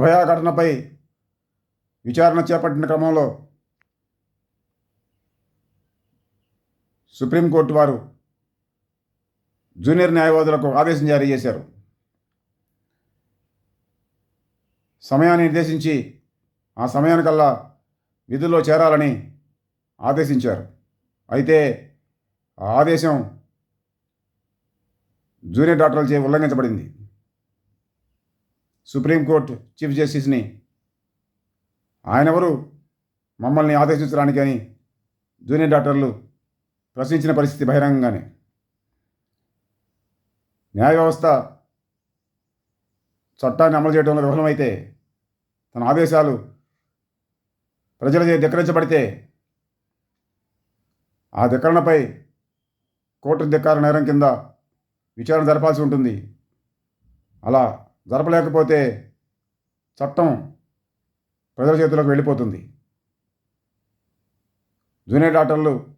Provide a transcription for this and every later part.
అభయ ఘటనపై విచారణ చేపట్టిన క్రమంలో సుప్రీంకోర్టు వారు జూనియర్ న్యాయవాదులకు ఆదేశం జారీ చేశారు. సమయాన్ని నిర్దేశించి ఆ సమయానికల్లా విధుల్లో చేరాలని ఆదేశించారు. అయితే ఆ ఆదేశం జూనియర్ డాక్టర్లచే ఉల్లంఘించబడింది. సుప్రీంకోర్టు చీఫ్ జస్టిస్ని. ఆయనెవరు? మమ్మల్ని ఆదేశించడానికి అని జూనియర్ డాక్టర్లు ప్రశ్నించిన పరిస్థితి బహిరంగంగానే. న్యాయ వ్యవస్థ చట్టాన్ని అమలు చేయడంలో విఫలమైతే తన ఆదేశాలు ప్రజల ధిక్కరించబడితే ఆ ధిక్కరణపై కోర్టు ధిక్కార నేరం కింద విచారణ జరపాల్సి ఉంటుంది. అలా జరపలేకపోతే చట్టం ప్రజల చేతిలోకి వెళ్ళిపోతుంది. జూనియర్ డాక్టర్లు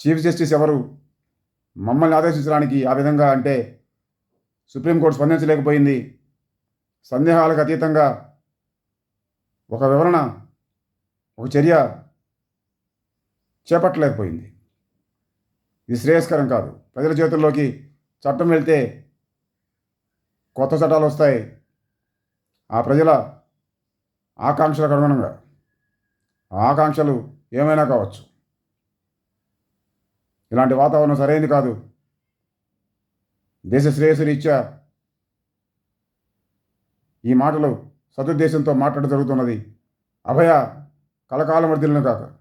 చీఫ్ జస్టిస్ ఎవరు మమ్మల్ని ఆదేశించడానికి ఆ విధంగా అంటే సుప్రీంకోర్టు స్పందించలేకపోయింది. సందేహాలకు అతీతంగా ఒక వివరణ ఒక చర్య చేపట్టలేకపోయింది. ఇది శ్రేయస్కరం కాదు. ప్రజల చేతుల్లోకి చట్టం వెళ్తే కొత్త చట్టాలు వస్తాయి. ఆ ప్రజల ఆకాంక్షలకు అనుగుణంగా ఆ ఆకాంక్షలు ఏమైనా కావచ్చు. ఇలాంటి వాతావరణం సరైనది కాదు. దేశ శ్రేయస్సు రీత్యా ఈ మాటలు సదుద్దేశంతో మాట్లాడడం జరుగుతున్నది. అభయ కలకాలం కాక.